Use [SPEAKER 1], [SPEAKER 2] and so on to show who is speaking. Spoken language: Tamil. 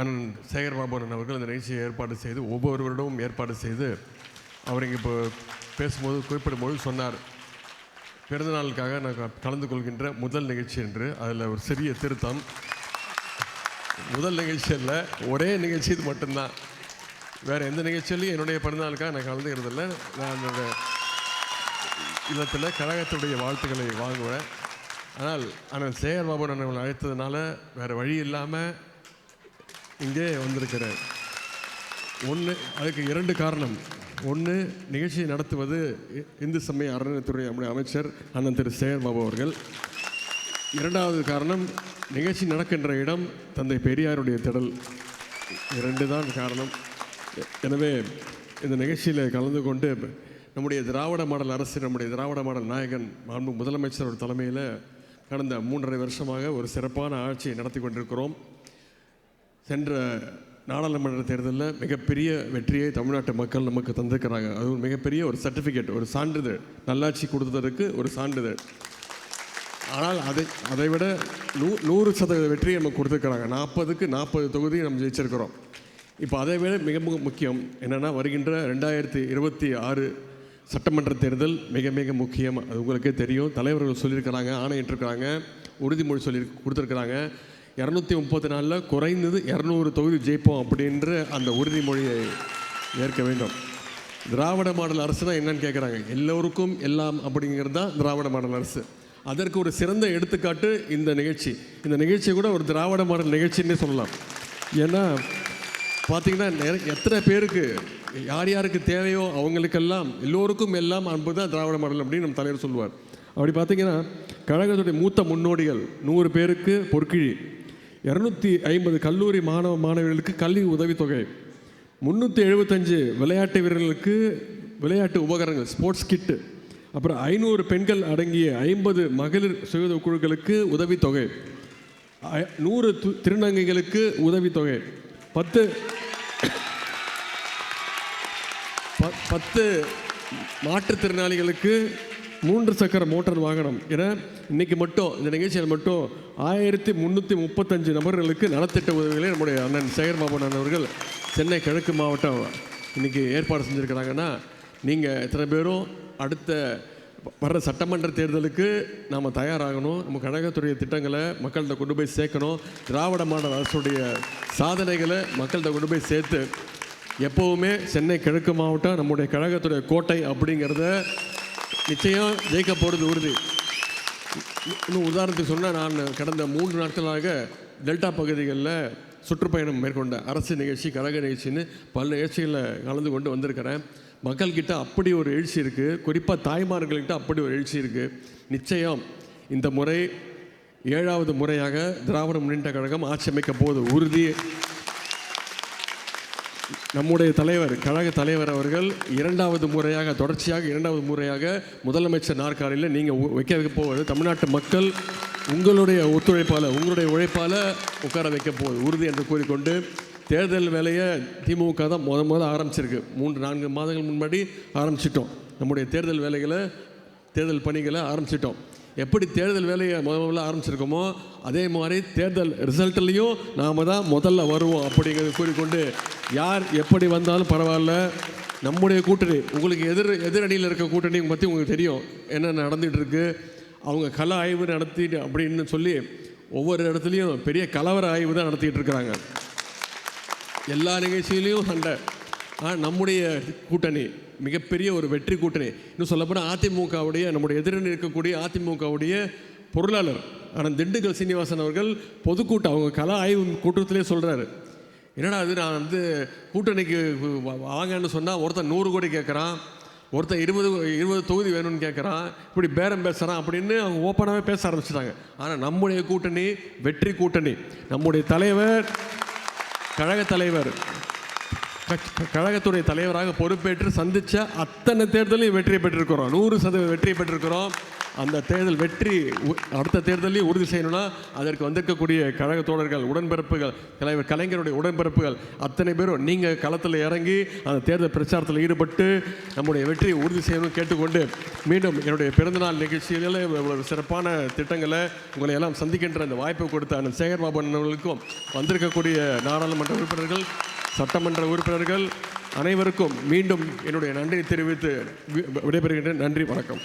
[SPEAKER 1] அண்ணன் சேகர் பாபுரன் அவர்கள் இந்த நிகழ்ச்சியை ஏற்பாடு செய்து ஒவ்வொரு வருடமும் ஏற்பாடு செய்து அவர் இங்கே இப்போ பேசும்போது குறிப்பிடும்போது சொன்னார். பிறந்தநாளுக்காக நான் கலந்து கொள்கின்ற முதல் நிகழ்ச்சி என்று. அதில் ஒரு சிறிய திருத்தம். முதல் நிகழ்ச்சி இல்லை ஒரே நிகழ்ச்சி இது மட்டும்தான். வேறு எந்த நிகழ்ச்சியிலையும் என்னுடைய பிறந்தநாளுக்காக நான் கலந்துக்கிறதில்ல. நான் என்னோட இல்லத்தில் கழகத்துடைய வாழ்த்துக்களை வாங்குவேன். ஆனால் ஆனால் சேகர் பாபு அண்ணன் அழைத்ததுனால வேறு வழி இல்லாமல் இங்கே வந்திருக்கிறேன் ஒன்று அதுக்கு இரண்டு காரணம். ஒன்று நிகழ்ச்சியை நடத்துவது இந்து சமய அறநிலைத்துறை நம்முடைய அமைச்சர் அண்ணன் திரு சேகர் பாபு அவர்கள். இரண்டாவது காரணம் நிகழ்ச்சி நடக்கின்ற இடம் தந்தை பெரியாருடைய திடல். இரண்டு தான் காரணம். எனவே இந்த நிகழ்ச்சியில் கலந்து கொண்டு நம்முடைய திராவிட மாடல் அரசு நம்முடைய திராவிட மாடல் நாயகன் மாண்பு முதலமைச்சரோட தலைமையில் கடந்த மூன்றரை வருஷமாக ஒரு சிறப்பான ஆட்சியை நடத்தி கொண்டிருக்கிறோம். சென்ற நாடாளுமன்ற தேர்தலில் மிகப்பெரிய வெற்றியை தமிழ்நாட்டு மக்கள் நமக்கு தந்திருக்கிறாங்க. அது ஒரு மிகப்பெரிய ஒரு சர்டிஃபிகேட் ஒரு சான்றிதழ். நல்லாட்சி கொடுத்ததற்கு ஒரு சான்றிதழ். ஆனால் அதை அதை விட நூ நூறு சதவீத வெற்றியை நமக்கு கொடுத்துருக்குறாங்க. நாற்பதுக்கு நாற்பது தொகுதி நம்ம ஜெயிச்சிருக்கிறோம். இப்போ அதை விட மிக மிக முக்கியம் என்னென்னா வருகின்ற ரெண்டாயிரத்தி இருபத்தி ஆறு சட்டமன்ற தேர்தல் மிக மிக முக்கியம். அது உங்களுக்கே தெரியும். தலைவர்கள் சொல்லியிருக்கிறாங்க ஆணையிட்டிருக்கிறாங்க உறுதிமொழி சொல்லி கொடுத்துருக்குறாங்க. இரநூத்தி முப்பத்தி நாலில் குறைந்தது இரநூறு தொகுதி ஜெயிப்போம் அப்படின்ற அந்த உறுதிமொழியை ஏற்க வேண்டும். திராவிட மாடல் அரசு தான் என்னன்னு கேட்குறாங்க எல்லோருக்கும் எல்லாம் அப்படிங்கிறது தான் திராவிட மாடல் அரசு. அதற்கு ஒரு சிறந்த எடுத்துக்காட்டு இந்த நிகழ்ச்சி. இந்த நிகழ்ச்சி கூட ஒரு திராவிட மாடல் நிகழ்ச்சின்னே சொல்லலாம். ஏன்னா பார்த்தீங்கன்னா எத்தனை பேருக்கு யார் யாருக்கு தேவையோ அவங்களுக்கெல்லாம் எல்லோருக்கும் எல்லாம் அன்பு தான் திராவிட மாடல் அப்படின்னு நம்ம தலைவர் சொல்லுவார். அப்படி பார்த்தீங்கன்னா கழகத்துடைய மூத்த முன்னோடிகள் நூறு பேருக்கு பொற்கிழி. இரநூத்தி ஐம்பது கல்லூரி மாணவ மாணவிகளுக்கு கல்வி உதவித்தொகை. முந்நூற்றி எழுபத்தஞ்சு விளையாட்டு வீரர்களுக்கு விளையாட்டு உபகரணங்கள் ஸ்போர்ட்ஸ் கிட்டு அப்புறம் ஐநூறு பெண்கள் அடங்கிய ஐம்பது மகளிர் சுய குழுக்களுக்கு உதவித்தொகை. நூறு து- திருநங்கைகளுக்கு உதவித்தொகை. பத்து பத்து மாற்றுத்திறனாளிகளுக்கு மூன்று சக்கர மோட்டார் வாகனம் என இன்னைக்கு மட்டும் இந்த நிகழ்ச்சியில் மட்டும் ஆயிரத்தி முந்நூற்றி முப்பத்தஞ்சு நபர்களுக்கு நலத்திட்ட உதவிகளை நம்முடைய அண்ணன் சேகர் மாவட்ட அவர்கள் சென்னை கிழக்கு மாவட்டம் இன்னைக்கு ஏற்பாடு செஞ்சுருக்கிறாங்கன்னா நீங்கள் எத்தனை பேரும் அடுத்த வர்ற சட்டமன்ற தேர்தலுக்கு நாம் தயாராகணும். நம்ம கழகத்துடைய திட்டங்களை மக்கள்கிட்ட கொண்டு போய் சேர்க்கணும். திராவிட மாடல் அரசுடைய சாதனைகளை மக்கள்கிட்ட கொண்டு போய் சேர்த்து எப்போவுமே சென்னை கிழக்கு மாவட்டம் நம்முடைய கழகத்துடைய கோட்டை அப்படிங்கிறத நிச்சயம் ஜெயிக்க போகிறது உறுதி. இன்னும் உதாரணத்துக்கு சொன்னால் நான் கடந்த மூன்று நாட்களாக டெல்டா பகுதிகளில் சுற்றுப்பயணம் மேற்கொண்ட அரசு நிகழ்ச்சி கழக நிகழ்ச்சின்னு பல நிகழ்ச்சிகளில் கலந்து கொண்டு வந்திருக்கிறேன். மக்கள்கிட்ட அப்படி ஒரு எழுச்சி இருக்குது குறிப்பாக தாய்மார்கள்கிட்ட அப்படி ஒரு எழுச்சி இருக்குது நிச்சயம் இந்த முறை ஏழாவது முறையாக திராவிட முன்னேற்ற கழகம் ஆட்சி அமைக்க போது உறுதி. நம்முடைய தலைவர் கழக தலைவர் அவர்கள் இரண்டாவது முறையாக தொடர்ச்சியாக இரண்டாவது முறையாக முதலமைச்சர் நாற்காலியில் நீங்கள் வைக்க வைக்க போவது தமிழ்நாட்டு மக்கள் உங்களுடைய ஒத்துழைப்பால் உங்களுடைய உழைப்பால் உட்கார வைக்க போகுது உறுதி என்று கூறிக்கொண்டு தேர்தல் வேலையை திமுக தான் முத முத ஆரம்பிச்சிருக்கு. மூன்று நான்கு மாதங்கள் முன்னாடி ஆரம்பிச்சிட்டோம். நம்முடைய தேர்தல் வேலைகளை தேர்தல் பணிகளை ஆரம்பிச்சிட்டோம். எப்படி தேர்தல் வேலையை முதல் முதல்ல ஆரம்பிச்சிருக்கோமோ அதே மாதிரி தேர்தல் ரிசல்ட்லேயும் நாம் தான் முதல்ல வருவோம் அப்படிங்கிறத கூறிக்கொண்டு யார் எப்படி வந்தாலும் பரவாயில்ல. நம்முடைய கூட்டணி உங்களுக்கு எதிர் எதிரணியில் இருக்க கூட்டணி பற்றி உங்களுக்கு தெரியும். என்ன நடந்துகிட்டு இருக்கு அவங்க கல ஆய்வு நடத்திட்டு அப்படின்னு சொல்லி ஒவ்வொரு இடத்துலையும் பெரிய கலவர ஆய்வு தான் நடத்திக்கிட்டு இருக்கிறாங்க எல்லா நிகழ்ச்சியிலையும் சண்டை. நம்முடைய கூட்டணி மிகப்பெரிய ஒரு வெற்றி கூட்டணி. இன்னும் சொல்லப்போனால் அதிமுகவுடைய நம்முடைய எதிரணி இருக்கக்கூடிய அதிமுகவுடைய பொருளாளர் ஆனால் திண்டுக்கல் சீனிவாசன் அவர்கள் பொதுக்கூட்டம் அவங்க கலா ஆய்வு கூட்டத்திலே சொல்கிறாரு என்னடா அது நான் வந்து கூட்டணிக்கு வாங்கன்னு சொன்னால் ஒருத்தன் நூறு கோடி கேட்குறான் ஒருத்தன் இருபது இருபது தொகுதி வேணும்னு கேட்குறான் இப்படி பேரம் பேசுகிறான் அப்படின்னு அவங்க ஓப்பனாகவே பேச ஆரம்பிச்சிட்டாங்க. ஆனால் நம்முடைய கூட்டணி வெற்றி கூட்டணி. நம்முடைய தலைவர் கழக தலைவர் கழகத்துடைய தலைவராக பொறுப்பேற்று சந்தித்த அத்தனை தேர்தலையும் வெற்றி பெற்றிருக்கிறோம். நூறு சதவீத வெற்றி பெற்றிருக்கிறோம். அந்த தேர்தல் வெற்றி உ- அடுத்த தேர்தலையும் உறுதி செய்யணும்னா அதற்கு வந்திருக்கக்கூடிய கழக தோழர்கள் உடன்பிறப்புகள் தலைவர் கலைஞருடைய உடன்பிறப்புகள் அத்தனை பேரும் நீங்கள் களத்தில் இறங்கி அந்த தேர்தல் பிரச்சாரத்தில் ஈடுபட்டு நம்முடைய வெற்றியை உறுதி செய்யணும்னு கேட்டுக்கொண்டு மீண்டும் என்னுடைய பிறந்தநாள் நிகழ்ச்சியில் இவ்வளவு சிறப்பான திட்டங்களை உங்களை எல்லாம் சந்திக்கின்ற அந்த வாய்ப்பை கொடுத்த அண்ணன் சேகர்பாபு அண்ணன் அவர்களுக்கும் வந்திருக்கக்கூடிய நாடாளுமன்ற உறுப்பினர்கள் சட்டமன்ற உறுப்பினர்கள் அனைவருக்கும் மீண்டும் என்னுடைய நன்றியை தெரிவித்து விடைபெறுகின்றேன். நன்றி வணக்கம்.